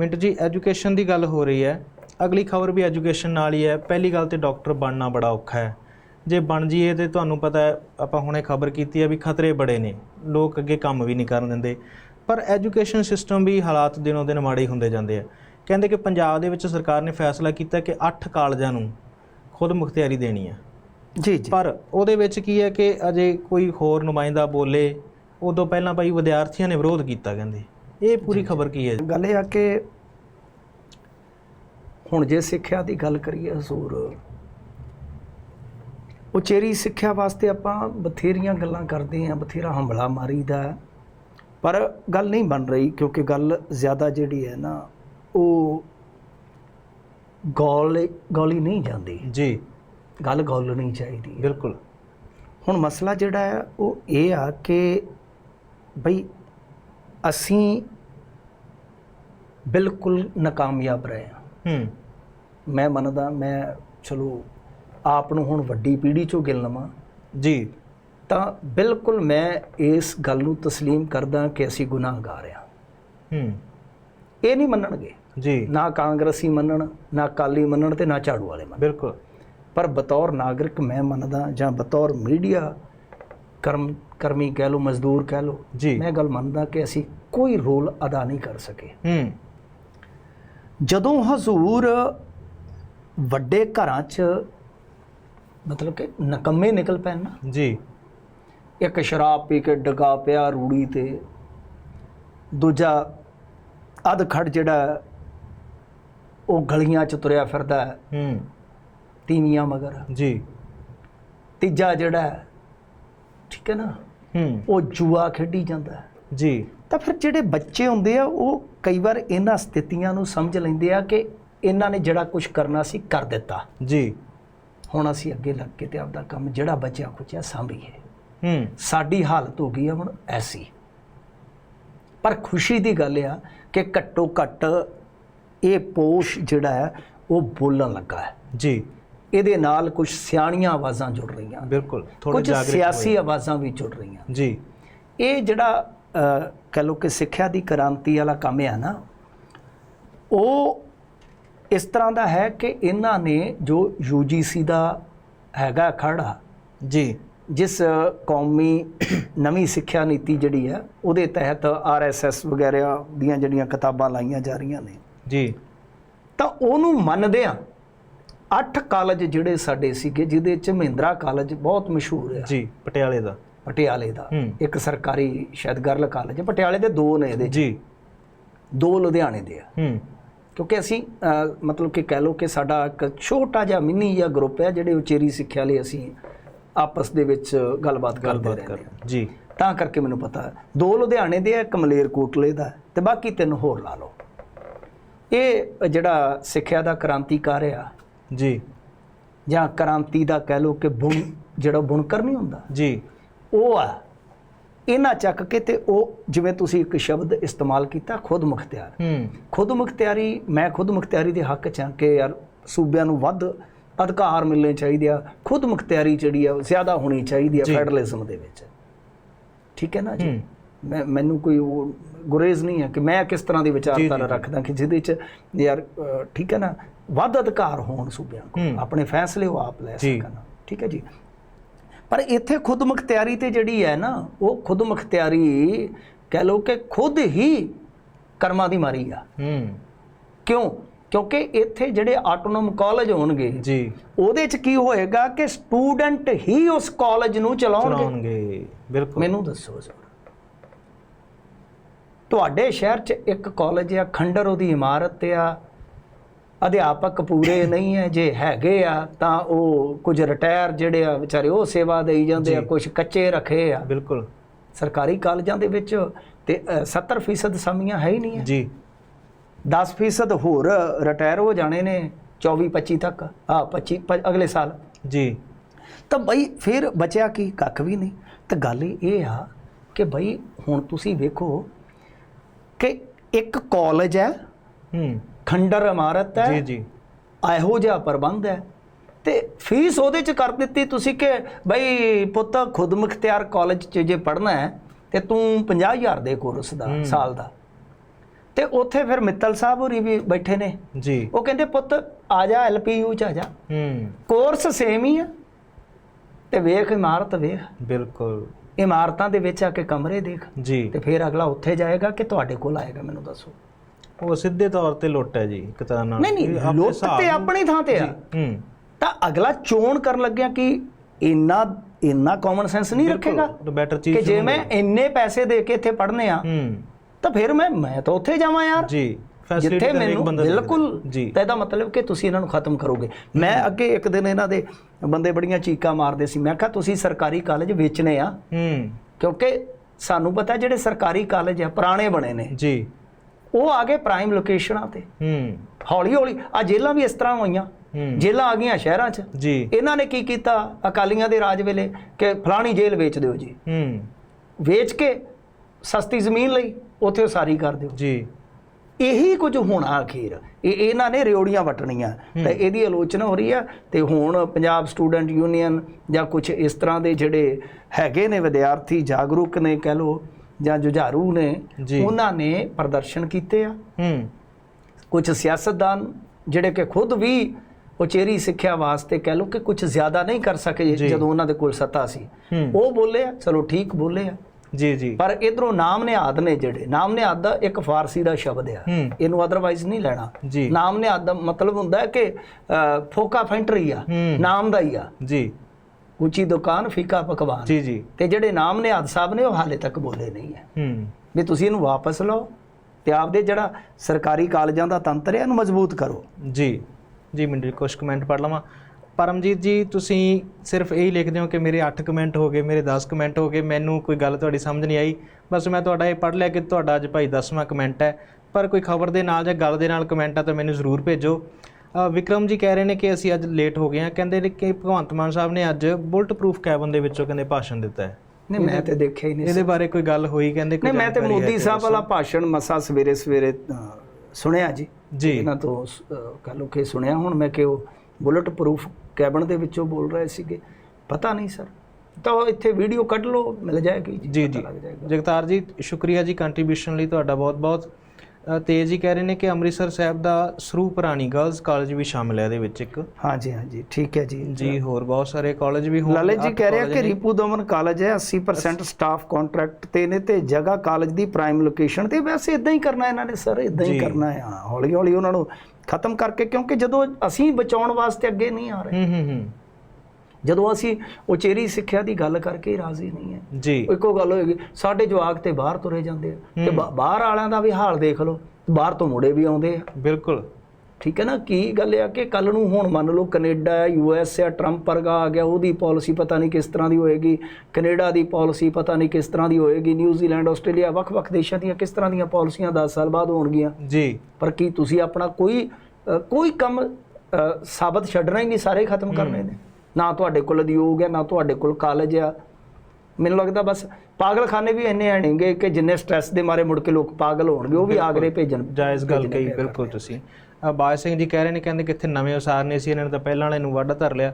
Minute ਜੀ education ਦੀ ਗੱਲ ਹੋ ਰਹੀ ਹੈ। ਅਗਲੀ ਖਬਰ ਵੀ ਐਜੂਕੇਸ਼ਨ ਨਾਲ ਹੀ ਹੈ। ਪਹਿਲੀ ਗੱਲ ਤੇ ਡਾਕਟਰ ਬਣਨਾ ਬੜਾ ਔਖਾ ਹੈ। ਜੇ ਬਣ ਜੀਏ ਤੇ ਤੁਹਾਨੂੰ ਪਤਾ ਹੈ ਆਪਾਂ ਹੁਣੇ ਖਬਰ ਕੀਤੀ ਹੈ ਵੀ ਖਤਰੇ ਬੜੇ ਨੇ। ਲੋਕ ਅੱਗੇ ਕੰਮ ਵੀ ਨਹੀਂ ਕਰਨ ਦਿੰਦੇ। ਪਰ ਐਜੂਕੇਸ਼ਨ ਸਿਸਟਮ ਵੀ ਹਾਲਾਤ ਦਿਨੋਂ ਦਿਨ ਮਾੜੇ ਹੁੰਦੇ ਜਾਂਦੇ ਆ। ਕਹਿੰਦੇ ਕਿ ਪੰਜਾਬ ਦੇ ਵਿੱਚ ਸਰਕਾਰ ਨੇ ਫੈਸਲਾ ਕੀਤਾ ਕਿ 8 ਕਾਲਜਾਂ ਨੂੰ ਖੁਦ ਮੁਖਤਿਆਰੀ ਦੇਣੀ ਹੈ। ਜੀ ਜੀ। ਪਰ ਉਹਦੇ ਵਿੱਚ ਕੀ ਹੈ ਕਿ ਅਜੇ ਕੋਈ ਹੋਰ ਨੁਮਾਇੰਦਾ ਬੋਲੇ ਉਦੋਂ ਪਹਿਲਾਂ ਭਾਈ ਵਿਦਿਆਰਥੀਆਂ ਨੇ ਵਿਰੋਧ ਕੀਤਾ ਕਹਿੰਦੇ। ਇਹ ਪੂਰੀ ਖਬਰ ਕੀ ਹੈ ਗੱਲ ਇਹ ਆ ਕਿ ਹੁਣ ਜੇ ਸਿੱਖਿਆ ਦੀ ਗੱਲ ਕਰੀਏ ਹਜ਼ੂਰ ਉਚੇਰੀ ਸਿੱਖਿਆ ਵਾਸਤੇ ਆਪਾਂ ਬਥੇਰੀਆਂ ਗੱਲਾਂ ਕਰਦੇ ਆਂ ਬਥੇਰਾ ਹੰਬਲਾ ਮਾਰੀਦਾ। ਪਰ ਗੱਲ ਨਹੀਂ ਬਣ ਰਹੀ ਕਿਉਂਕਿ ਗੱਲ ਜ਼ਿਆਦਾ ਜਿਹੜੀ ਹੈ ਨਾ ਉਹ ਗੌਲ ਗੌਲੀ ਨਹੀਂ ਜਾਂਦੀ। ਜੀ। ਗੱਲ ਗੌਲਣੀ ਚਾਹੀਦੀ ਹੈ। ਬਿਲਕੁਲ। ਹੁਣ ਮਸਲਾ ਜਿਹੜਾ ਹੈ ਉਹ ਇਹ ਆ ਕਿ ਬਈ ਅਸੀਂ ਬਿਲਕੁਲ ਨਾਕਾਮਯਾਬ ਰਹੇ ਹਾਂ ਹੂੰ ਮੈਂ ਮੰਨਦਾ ਮੈਂ ਚਲੋ ਆਪ ਨੂੰ ਹੁਣ ਵੱਡੀ ਪੀੜ੍ਹੀ ਚੋਂ ਗਿਣ ਲਵਾਂ ਜੀ ਤਾਂ ਬਿਲਕੁਲ ਮੈਂ ਇਸ ਗੱਲ ਨੂੰ تسلیم ਕਰਦਾ ਕਿ ਅਸੀਂ ਗੁਨਾਹਗਾਰ ਹਾਂ ਹੂੰ ਇਹ ਨਹੀਂ ਮੰਨਣਗੇ ਜੀ ਨਾ ਕਾਂਗਰਸੀ ਮੰਨਣ ਨਾ ਅਕਾਲੀ ਮੰਨਣ ਤੇ ਨਾ ਝਾੜੂ ਵਾਲੇ ਮੰਨਣ ਬਿਲਕੁਲ ਪਰ ਬਤੌਰ ਨਾਗਰਿਕ ਮੈਂ ਮੰਨਦਾ ਜਾਂ ਬਤੌਰ ਮੀਡੀਆ ਕਰਮ ਕਰਮੀ ਕਹਿ ਲਓ ਮਜ਼ਦੂਰ ਕਹਿ ਲਓ ਜੀ। ਮੈਂ ਗੱਲ ਮੰਨਦਾ ਕਿ ਅਸੀਂ ਕੋਈ ਰੋਲ ਅਦਾ ਨਹੀਂ ਕਰ ਸਕੇ। ਹੂੰ। ਜਦੋਂ ਹਜ਼ੂਰ ਵੱਡੇ ਘਰਾਂ 'ਚ ਮਤਲਬ ਕਿ ਨਕੰਮੇ ਨਿਕਲ ਪੈਣ ਨਾ ਜੀ। ਇੱਕ ਸ਼ਰਾਬ ਪੀ ਕੇ ਡਗਾ ਪਿਆ ਰੂੜੀ ਤੇ ਦੂਜਾ ਅਧ ਖੜ ਜਿਹੜਾ ਉਹ ਗਲੀਆਂ 'ਚ ਤੁਰਿਆ ਫਿਰਦਾ ਹੈ, ਹੂੰ। ਤੀਵੀਆਂ ਮਗਰ। ਜੀ। ਤੀਜਾ ਜਿਹੜਾ ਠੀਕ ਹੈ ਨਾ ਹੂੰ। ਉਹ ਜੂਆ ਖੇਡੀ ਜਾਂਦਾ ਹੈ। ਜੀ। ਤਾਂ ਫਿਰ ਜਿਹੜੇ ਬੱਚੇ ਹੁੰਦੇ ਆ ਉਹ ਕਈ ਵਾਰ ਇਹਨਾਂ ਸਥਿਤੀਆਂ ਨੂੰ ਸਮਝ ਲੈਂਦੇ ਆ ਕਿ ਇਹਨਾਂ ਨੇ ਜਿਹੜਾ ਕੁਝ ਕਰਨਾ ਸੀ ਕਰ ਦਿੱਤਾ। ਜੀ। ਹੁਣ ਅਸੀਂ ਅੱਗੇ ਲੱਗ ਕੇ ਤੇ ਆਪਦਾ ਕੰਮ ਜਿਹੜਾ ਬਚਿਆ ਕੁਚਿਆ ਸਾਂਭੀਏ। ਹੂੰ। ਸਾਡੀ ਹਾਲਤ ਹੋ ਗਈ ਆ ਹੁਣ ਐਸੀ। ਪਰ ਖੁਸ਼ੀ ਦੀ ਗੱਲ ਆ ਕਿ ਘੱਟੋ ਘੱਟ ਇਹ ਪੋਸ਼ ਜਿਹੜਾ ਹੈ ਉਹ ਬੋਲਣ ਲੱਗਾ ਹੈ। ਜੀ। ਇਹਦੇ ਨਾਲ ਕੁਝ ਸਿਆਣੀਆਂ ਆਵਾਜ਼ਾਂ ਜੁੜ ਰਹੀਆਂ ਬਿਲਕੁਲ ਥੋੜੇ ਕੁਝ ਜਾਗਰੂਕ ਸਿਆਸੀ ਆਵਾਜ਼ਾਂ ਵੀ ਜੁੜ ਰਹੀਆਂ। ਜੀ। ਇਹ ਜਿਹੜਾ ਕਹਿ ਲਓ ਕਿ ਸਿੱਖਿਆ ਦੀ ਕ੍ਰਾਂਤੀ ਵਾਲਾ ਕੰਮ ਹੈ ਨਾ ਉਹ ਇਸ ਤਰ੍ਹਾਂ ਦਾ ਹੈ ਕਿ ਇਹਨਾਂ ਨੇ ਜੋ UGC ਦਾ ਹੈਗਾ ਖੜਾ ਜੀ। ਜਿਸ ਕੌਮੀ ਨਵੀਂ ਸਿੱਖਿਆ ਨੀਤੀ ਜਿਹੜੀ ਹੈ ਉਹਦੇ ਤਹਿਤ RSS ਵਗੈਰਾ ਦੀਆਂ ਜਿਹੜੀਆਂ ਕਿਤਾਬਾਂ ਲਾਈਆਂ ਜਾ ਰਹੀਆਂ ਨੇ ਜੀ। ਤਾਂ ਉਹਨੂੰ ਮੰਨਦੇ ਆ। ਅੱਠ ਕਾਲਜ ਜਿਹੜੇ ਸਾਡੇ ਸੀਗੇ ਜਿਹਦੇ ਚ ਮਹਿੰਦਰਾ ਕਾਲਜ ਬਹੁਤ ਮਸ਼ਹੂਰ ਹੈ ਜੀ ਪਟਿਆਲੇ ਦਾ। ਪਟਿਆਲੇ ਦਾ। ਹੂੰ। ਇੱਕ ਸਰਕਾਰੀ ਸ਼ਾਇਦ ਗਰਲ ਕਾਲਜ ਹੈ ਪਟਿਆਲੇ ਦੇ ਦੋ ਨੇ ਇਹਦੇ। ਜੀ। ਦੋ ਲੁਧਿਆਣੇ ਦੇ ਆ। ਹੂੰ। ਕਿਉਂਕਿ ਅਸੀਂ ਮਤਲਬ ਕਿ ਕਹਿ ਲਓ ਕਿ ਸਾਡਾ ਇੱਕ ਛੋਟਾ ਜਿਹਾ ਮਿੰਨੀ ਜਿਹਾ ਗਰੁੱਪ ਹੈ ਜਿਹੜੇ ਉਚੇਰੀ ਸਿੱਖਿਆ ਲਈ ਅਸੀਂ ਆਪਸ ਦੇ ਵਿੱਚ ਗੱਲਬਾਤ ਕਰਦੇ ਰਹਿੰਦੇ ਹਾਂ। ਜੀ। ਤਾਂ ਕਰਕੇ ਮੈਨੂੰ ਪਤਾ ਹੈ। ਦੋ ਲੁਧਿਆਣੇ ਦੇ ਆ ਇੱਕ ਮਲੇਰਕੋਟਲੇ ਦਾ ਹੈ, ਤੇ ਬਾਕੀ ਤਿੰਨ ਹੋਰ ਲਾ ਲਓ। ਇਹ ਜਿਹੜਾ ਸਿੱਖਿਆ ਦਾ ਕ੍ਰਾਂਤੀਕਾਰ ਆ ਜੀ। ਜਾਂ ਕ੍ਰਾਂਤੀ ਦਾ ਕਹਿ ਲਓ ਕਿ ਬੁਣ ਜਿਹੜਾ ਬੁਣਕਰ ਨਹੀਂ ਹੁੰਦਾ। ਜੀ। ਉਹ ਆ। ਇਹਨਾਂ ਚੱਕ ਕੇ ਤੇ ਉਹ ਜਿਵੇਂ ਤੁਸੀਂ ਇੱਕ ਸ਼ਬਦ ਇਸਤੇਮਾਲ ਕੀਤਾ ਖੁਦ ਮੁਖਤਿਆਰ ਹੂੰ। ਖੁਦ ਮੁਖਤਿਆਰੀ ਮੈਂ ਖੁਦ ਮੁਖਤਿਆਰੀ ਦੇ ਹੱਕ ਚ ਹਾਂ ਕਿ ਯਾਰ ਸੂਬਿਆਂ ਨੂੰ ਵੱਧ ਅਧਿਕਾਰ ਮਿਲਣੇ ਚਾਹੀਦੇ ਆ। ਖੁਦ ਮੁਖਤਿਆਰੀ ਜਿਹੜੀ ਆ ਉਹ ਜ਼ਿਆਦਾ ਹੋਣੀ ਚਾਹੀਦੀ ਆ। ਫੈਡਰਲਿਜ਼ਮ ਦੇ ਵਿੱਚ। ਠੀਕ ਹੈ ਨਾ ਜੀ? ਮੈਂ ਮੈਨੂੰ ਕੋਈ ਉਹ ਗੁਰੇਜ਼ ਨਹੀਂ ਹੈ ਕਿ ਮੈਂ ਕਿਸ ਤਰ੍ਹਾਂ ਦੀ ਵਿਚਾਰਧਾਰਾ। ਰੱਖਦਾ ਕਿ ਜਿਹਦੇ ਚ ਯਾਰ ਠੀਕ ਹੈ ਨਾ? ਵੱਧ ਅਧਿਕਾਰ ਹੋਣ ਸੂਬਿਆਂ ਕੋਲ। ਆਪਣੇ ਫੈਸਲੇ ਉਹ ਆਪ ਲੈ। ਸਕਣ। ਠੀਕ ਹੈ ਜੀ। ਪਰ ਇੱਥੇ ਖੁਦ ਮੁਖਤਿਆਰੀ ਤੇ ਜਿਹੜੀ ਹੈ ਨਾ ਉਹ ਖੁਦ ਮੁਖਤਿਆਰੀ ਕਹਿ ਲਓ ਕਿ ਖੁਦ ਹੀ ਕਰਮਾਂ ਦੀ ਮਾਰੀ ਆ। ਹੂੰ। ਕਿਉਂ? ਕਿਉਂਕਿ ਇੱਥੇ ਜਿਹੜੇ ਆਟੋਨੋਮ ਕਾਲਜ ਹੋਣਗੇ ਜੀ। ਉਹਦੇ ਚ ਕੀ ਹੋਏਗਾ ਕਿ ਸਟੂਡੈਂਟ ਹੀ ਉਸ ਕਾਲਜ ਨੂੰ ਚਲਾਉਣਗੇ। ਚਲਾਉਣਗੇ। ਬਿਲਕੁਲ। ਮੈਨੂੰ ਦੱਸੋ ਜ਼ਰਾ। ਤੁਹਾਡੇ ਸ਼ਹਿਰ 'ਚ ਇੱਕ ਕਾਲਜ ਆ ਖੰਡਰ ਉਹਦੀ ਇਮਾਰਤ ਆ। ਅਧਿਆਪਕ ਪੂਰੇ ਨਹੀਂ ਹੈ ਜੇ ਹੈਗੇ ਆ ਤਾਂ ਉਹ ਕੁਝ ਰਿਟਾਇਰ ਜਿਹੜੇ ਆ ਵਿਚਾਰੇ ਉਹ ਸੇਵਾ ਦੇਈ ਜਾਂਦੇ ਆ। ਕੁਝ ਕੱਚੇ ਰੱਖੇ ਆ। ਬਿਲਕੁਲ। ਸਰਕਾਰੀ ਕਾਲਜਾਂ ਦੇ ਵਿੱਚ ਤੇ ਅ, 70% ਸਮੀਆਂ ਹੈ ਹੀ ਨਹੀਂ ਹੈ ਜੀ। 10% ਹੋਰ ਰਿਟਾਇਰ ਹੋ ਜਾਣੇ ਨੇ 24 25 ਤੱਕ। ਆ 25 ਪ- ਅਗਲੇ ਸਾਲ। ਜੀ। ਤਾਂ ਬਈ ਫਿਰ ਬਚਿਆ ਕੀ ਕੱਖ ਵੀ ਨਹੀਂ। ਤਾਂ ਗੱਲ ਇਹ ਆ ਕਿ ਬਈ ਹੁਣ ਤੁਸੀਂ ਵੇਖੋ ਕਿ ਇੱਕ ਕਾਲਜ ਹੈ ਹੂੰ। ਖੰਡਰ ਇਮਾਰਤ ਹੈ। ਜੀ ਜੀ। ਇਹੋ ਜਿਹਾ ਪ੍ਰਬੰਧ ਹੈ। ਤੇ ਫੀਸ ਉਹਦੇ ਚ ਕਰ ਦਿੱਤੀ ਤੁਸੀਂ ਕਿ ਬਈ ਪੁੱਤ ਖੁਦ ਮੁਖਤਿਆਰ ਕਾਲਜ ਚ ਜੇ ਪੜਨਾ ਹੈ ਤੇ ਤੂੰ 50000 ਦੇ ਕੋਰਸ ਦਾ। ਸਾਲ ਦਾ। ਤੇ ਉੱਥੇ ਫਿਰ ਮਿੱਤਲ ਸਾਹਿਬ ਹੋਰੀ ਵੀ ਬੈਠੇ ਨੇ। ਜੀ। ਉਹ ਕਹਿੰਦੇ ਪੁੱਤ ਆ ਜਾ ਐਲਪੀਯੂ ਚ ਆ ਜਾ। ਹੂੰ। ਕੋਰਸ ਸੇਮ ਹੀ ਆ। ਤੇ ਵੇਖ ਇਮਾਰਤ ਵੇਖ। ਬਿਲਕੁਲ। ਇਮਾਰਤਾਂ ਦੇ ਵਿੱਚ ਆ ਕੇ ਕਮਰੇ ਦੇਖ। ਜੀ। ਤੇ ਫਿਰ ਅਗਲਾ ਉੱਥੇ ਜਾਏਗਾ ਕਿ ਤੁਹਾਡੇ ਕੋਲ ਆਏਗਾ ਮੈਨੂੰ ਦੱਸੋ। ਉਹ ਸਿੱਧੇ ਤੌਰ ਤੇ ਲੁੱਟ ਹੈ ਜੀ ਤਰ੍ਹਾਂ ਨਾਲ। ਨਹੀਂ ਨਹੀਂ ਲੁੱਟ ਤੇ ਆਪਣੀ ਥਾਂ ਤੇ ਆ। ਹੂੰ। ਤਾਂ ਅਗਲਾ ਚੋਣ ਕਰਨ ਲੱਗਿਆ ਕਿ ਇੰਨਾ ਇੰਨਾ ਕਾਮਨ ਸੈਂਸ ਨਹੀਂ ਰੱਖੇਗਾ ਬੈਟਰ ਚੀਜ਼ ਕਿ ਜੇ ਮੈਂ ਇੰਨੇ ਪੈਸੇ ਦੇ ਕੇ ਇੱਥੇ ਪੜ੍ਹਨੇ ਆ ਹੂੰ। ਤਾਂ ਫਿਰ ਮੈਂ ਮੈਂ ਤਾਂ ਉੱਥੇ ਜਾਵਾਂ ਯਾਰ। ਜੀ ਜਿੱਥੇ ਮੈਨੂੰ। ਬਿਲਕੁਲ ਜੀ। ਤਾਂ ਇਹਦਾ ਮਤਲਬ ਕਿ ਤੁਸੀਂ ਇਹਨਾਂ ਨੂੰ ਖਤਮ ਕਰੋਗੇ। ਮੈਂ ਅੱਗੇ ਇੱਕ ਦਿਨ ਇਹਨਾਂ ਦੇ ਬੰਦੇ ਬੜੀਆਂ ਚੀਕਾਂ ਮਾਰਦੇ ਸੀ। ਮੈਂ ਕਿਹਾ ਤੁਸੀਂ ਸਰਕਾਰੀ ਕਾਲਜ ਵੇਚਣੇ ਆ ਹੂੰ। ਕਿਉਂਕਿ ਸਾਨੂੰ ਪਤਾ ਜਿਹੜੇ ਸਰਕਾਰੀ ਕਾਲਜ ਆ ਪੁਰਾਣੇ ਬਣੇ ਨੇ। ਜੀ। ਉਹ ਆ ਗਏ ਪ੍ਰਾਈਮ ਲੋਕੇਸ਼ਨਾਂ ਤੇ। ਹੂੰ। ਹੌਲੀ ਹੌਲੀ ਆ ਜੇਲਾਂ ਵੀ ਇਸ ਤਰ੍ਹਾਂ ਹੋਈਆਂ। ਜੇਲਾਂ ਆ ਗਈਆਂ ਸ਼ਹਿਰਾਂ 'ਚ। ਜੀ। ਇਹਨਾਂ ਨੇ ਕੀ ਕੀਤਾ? ਅਕਾਲੀਆਂ ਦੇ ਰਾਜ ਵੇਲੇ ਕਿ ਫਲਾਣੀ ਜੇਲ੍ਹ ਵੇਚ ਦਿਓ ਜੀ। ਹੂੰ। ਵੇਚ ਕੇ ਸਸਤੀ ਜ਼ਮੀਨ ਲਈ ਉੱਥੇ ਉਸਾਰੀ ਕਰ ਦਿਓ। ਜੀ। ਇਹੀ ਕੁਝ ਹੋਣਾ ਅਖੀਰ ਇਹ ਇਹਨਾਂ ਨੇ ਰਿਓੜੀਆਂ ਵਟਣੀਆਂ। ਤੇ ਇਹਦੀ ਆਲੋਚਨਾ ਹੋ ਰਹੀ ਆ। ਤੇ ਹੁਣ ਪੰਜਾਬ ਸਟੂਡੈਂਟ ਯੂਨੀਅਨ ਜਾਂ ਕੁਝ ਇਸ ਤਰ੍ਹਾਂ ਦੇ ਜਿਹੜੇ ਹੈਗੇ ਨੇ ਵਿਦਿਆਰਥੀ ਜਾਗਰੂਕ ਨੇ ਕਹਿ ਲੋ ਜਾਂ ਜੁਝਾਰੂ ਨੇ। ਉਹਨਾਂ ਨੇ ਪ੍ਰਦਰਸ਼ਨ ਕੀਤੇ ਆ। ਹੂੰ। ਕੁਝ ਸਿਆਸਤਦਾਨ ਜਿਹੜੇ ਕਿ ਖੁਦ ਵੀ ਉਚੇਰੀ ਸਿੱਖਿਆ ਵਾਸਤੇ ਕਹਿ ਲੋ ਕਿ ਕੁਝ ਜ਼ਿਆਦਾ ਨਹੀਂ ਕਰ ਸਕੇ। ਜਦੋਂ ਉਹਨਾਂ ਦੇ ਕੋਲ ਸੱਤਾ ਸੀ। ਉਹ ਬੋਲੇ ਆ ਚਲੋ ਠੀਕ ਬੋਲੇ ਆ। ਜੀ ਜੀ। ਪਰ ਇਧਰੋਂ ਨਾਮ ਨਿਹਾਦ ਨੇ ਜਿਹੜੇ ਨਾਮ ਨਿਹਾਦ ਦਾ ਇੱਕ ਫਾਰਸੀ ਦਾ ਸ਼ਬਦ ਆ। ਇਹਨੂੰ ਅਦਰਵਾਈਜ਼ ਨਹੀਂ ਲੈਣਾ। ਨਾਮ ਨਿਹਾਦ ਦਾ ਮਤਲਬ ਹੁੰਦਾ ਹੈ ਕਿ ਫੋਕਾ ਫੈਂਟਰੀ ਆ। ਨਾਮ ਦਾ ਹੀ ਆ। ਜੀ। ਉੱਚੀ ਦੁਕਾਨ ਫੀਕਾ ਪਕਵਾਨ। ਜੀ ਜੀ। ਤੇ ਜਿਹੜੇ ਨਾਮ ਨਿਹਾਦ ਸਾਹਿਬ ਨੇ ਉਹ ਹਾਲੇ ਤੱਕ ਬੋਲੇ ਨਹੀਂ ਹੈ। ਹੂੰ। ਵੀ ਤੁਸੀਂ ਇਹਨੂੰ ਵਾਪਸ ਲਓ ਤੇ ਆਪਦੇ ਜਿਹੜਾ ਸਰਕਾਰੀ ਕਾਲਜਾਂ ਦਾ ਤੰਤਰ ਹੈ ਇਹਨੂੰ ਮਜ਼ਬੂਤ ਕਰੋ। ਜੀ। ਜੀ ਮਿੰਟ ਕੁਝ ਕਮੈਂਟ ਪੜ ਲਵਾਂ। ਪਰਮਜੀਤ ਜੀ ਤੁਸੀਂ ਸਿਰਫ ਇਹੀ ਲਿਖਦੇ ਹੋ ਕਿ ਮੇਰੇ 8 ਕਮੈਂਟ ਹੋ ਗਏ ਮੇਰੇ 10 ਕਮੈਂਟ ਹੋ ਗਏ ਮੈਨੂੰ ਕੋਈ ਗੱਲ ਤੁਹਾਡੀ ਸਮਝ ਨਹੀਂ ਆਈ। ਬਸ ਮੈਂ ਤੁਹਾਡਾ ਇਹ ਪੜ ਲਿਆ ਕਿ ਤੁਹਾਡਾ ਅੱਜ ਭਾਈ 10ਵਾਂ ਕਮੈਂਟ ਹੈ। ਪਰ ਕੋਈ ਖਬਰ ਦੇ ਨਾਲ ਜਾਂ ਗੱਲ ਦੇ ਨਾਲ ਕਮੈਂਟ ਆ ਤਾਂ ਮੈਨੂੰ ਜ਼ਰੂਰ ਭੇਜੋ। ਵਿਕਰਮ ਜੀ ਕਹਿ ਰਹੇ ਨੇ ਕਿ ਅਸੀਂ ਅੱਜ ਲੇਟ ਹੋ ਗਏ ਹਾਂ। ਕਹਿੰਦੇ ਨੇ ਕਿ ਭਗਵੰਤ ਮਾਨ ਸਾਹਿਬ ਨੇ ਅੱਜ ਬੁਲਟ ਪ੍ਰੂਫ ਕੈਬਨ ਦੇ ਵਿੱਚੋਂ ਕਹਿੰਦੇ ਭਾਸ਼ਣ ਦਿੱਤਾ ਹੈ। ਨਹੀਂ ਮੈਂ ਤੇ ਦੇਖਿਆ ਹੀ ਨਹੀਂ ਇਹਦੇ ਬਾਰੇ ਕੋਈ ਗੱਲ ਹੋਈ ਕਹਿੰਦੇ ਕੋਈ ਨਹੀਂ ਮੈਂ ਤੇ ਮੋਦੀ ਸਾਹਿਬ। ਵਾਲਾ ਭਾਸ਼ਣ ਮਸਾ ਸਵੇਰੇ ਸਵੇਰੇ ਸੁਣਿਆ ਜੀ। ਜੀ। ਇਹਨਾਂ ਤੋਂ ਕਹ ਲੋ ਕਿ ਸੁਣਿਆ। ਹੁਣ ਮੈਂ ਕਿ ਉਹ ਬੁਲਟ ਪ੍ਰੂਫ ਕੈਬਨ ਦੇ ਵਿੱਚੋਂ ਬੋਲ ਰਹੇ ਸੀਗੇ। ਪਤਾ ਨਹੀਂ ਸਰ। ਤਾਂ ਉਹ ਇੱਥੇ ਵੀਡੀਓ ਕੱਢ ਲਓ ਮਿਲ ਜਾਏਗੀ ਜੀ ਜੀ ਜਗਤਾਰ ਜੀ ਸ਼ੁਕਰੀਆ ਜੀ ਕੰਟਰੀਬਿਊਸ਼ਨ ਲਈ ਤੁਹਾਡਾ ਬਹੁਤ ਬਹੁਤ ਤੇਜ ਜੀ ਕਹਿ ਰਹੇ ਨੇ ਕਿ ਅੰਮ੍ਰਿਤਸਰ ਸਾਹਿਬ ਦਾ ਸਰੂਪ ਰਾਣੀ ਗਰਲਸ ਕਾਲਜ ਵੀ ਸ਼ਾਮਿਲ ਹੈ ਇਹਦੇ ਵਿੱਚ ਇੱਕ। ਹਾਂਜੀ ਹਾਂਜੀ ਠੀਕ ਹੈ ਜੀ। ਜੀ ਹੋਰ ਬਹੁਤ ਸਾਰੇ ਕਾਲਜ ਵੀ ਹੋਣ ਲਲਿਤ ਜੀ ਕਹਿ ਰਿਹਾ ਕਿ। ਰੀਪੂ ਦਮਨ ਕਾਲਜ ਹੈ 80% ਸਟਾਫ ਕੰਟਰੈਕਟ ਤੇ ਨੇ ਤੇ ਜਗ੍ਹਾ ਕਾਲਜ ਦੀ ਪ੍ਰਾਈਮ ਲੋਕੇਸ਼ਨ ਤੇ। ਵੈਸੇ ਇਦਾਂ ਹੀ ਕਰਨਾ ਇਹਨਾਂ ਨੇ ਸਰ ਇਦਾਂ ਹੀ। ਕਰਨਾ ਹੈ। ਹਾਂ ਹੌਲੀ ਹੌਲੀ ਉਹਨਾਂ ਨੂੰ ਖਤਮ ਕਰਕੇ ਕਿਉਂਕਿ ਜਦੋਂ ਅਸੀਂ ਬਚਾਉਣ ਵਾਸਤੇ ਅੱਗੇ ਨਹੀਂ ਆ ਰਹੇ। ਹੂੰ ਹੂੰ ਹੂੰ। ਜਦੋਂ ਅਸੀਂ ਉਚੇਰੀ ਸਿੱਖਿਆ ਦੀ ਗੱਲ ਕਰਕੇ ਰਾਜ਼ੀ ਨਹੀਂ ਹੈ। ਜੀ। ਇੱਕੋ ਗੱਲ ਹੋਏਗੀ ਸਾਡੇ ਜਵਾਕ ਤੇ ਬਾਹਰ ਤੁਰੇ ਜਾਂਦੇ ਆ। ਤੇ ਬਾਹਰ ਵਾਲਿਆਂ ਦਾ ਵੀ ਹਾਲ ਦੇਖ ਲਓ ਬਾਹਰ ਤੋਂ ਮੁੰਡੇ ਵੀ ਆਉਂਦੇ ਆ। ਬਿਲਕੁਲ। ਠੀਕ ਹੈ ਨਾ? ਕੀ ਗੱਲ ਆ ਕਿ ਕੱਲ ਨੂੰ ਹੁਣ ਮੰਨ ਲਓ ਕੈਨੇਡਾ ਹੈ ਯੂਐਸ ਹੈ ਟਰੰਪ ਵਰਗਾ ਆ ਗਿਆ ਉਹਦੀ ਪਾਲਿਸੀ ਪਤਾ ਨਹੀਂ ਕਿਸ ਤਰ੍ਹਾਂ ਦੀ ਹੋਏਗੀ। ਕੈਨੇਡਾ ਦੀ ਪਾਲਿਸੀ ਪਤਾ ਨਹੀਂ ਕਿਸ ਤਰ੍ਹਾਂ ਦੀ ਹੋਏਗੀ। ਨਿਊਜ਼ੀਲੈਂਡ ਆਸਟ੍ਰੇਲੀਆ ਵੱਖ-ਵੱਖ ਦੇਸ਼ਾਂ ਦੀਆਂ ਕਿਸ ਤਰ੍ਹਾਂ ਦੀਆਂ ਪਾਲਿਸੀਆਂ 10 ਸਾਲ ਬਾਅਦ ਹੋਣਗੀਆਂ। ਜੀ। ਪਰ ਕੀ ਤੁਸੀਂ ਆਪਣਾ ਕੋਈ ਕੋਈ ਕੰਮ ਸਾਬਤ ਛੱਡਣਾ ਹੀ ਨਹੀਂ ਸਾਰੇ ਖਤਮ ਕਰਨੇ ਨੇ। ਨਾ ਤੁਹਾਡੇ ਕੋਲ ਉਦਯੋਗ ਹੈ ਨਾ ਤੁਹਾਡੇ ਕੋਲ ਕਾਲਜ ਆ। ਮੈਨੂੰ ਲੱਗਦਾ ਬਸ ਪਾਗਲਖਾਨੇ ਵੀ ਇੰਨੇ ਹਣੇਗੇ ਕਿ ਜਿੰਨੇ ਸਟ੍ਰੈਸ ਦੇ ਮਾਰੇ ਮੁੜ ਕੇ ਲੋਕ ਪਾਗਲ ਹੋਣਗੇ ਉਹ ਵੀ ਆਗਰੇ ਭੇਜਣ ਜਾਇਜ਼ ਗੱਲ ਕਹੀ ਬਿਲਕੁਲ ਤੁਸੀਂ। ਬਾਜ ਸਿੰਘ ਜੀ ਕਹਿ ਰਹੇ ਨੇ ਕਹਿੰਦੇ ਕਿ ਇੱਥੇ ਨਵੇਂ ਉਸਾਰ ਨੇ ਸੀ ਇਹਨਾਂ ਨੇ ਤਾਂ ਪਹਿਲਾਂ ਵਾਲੇ ਨੂੰ ਵੱਢ ਧਰ ਲਿਆ।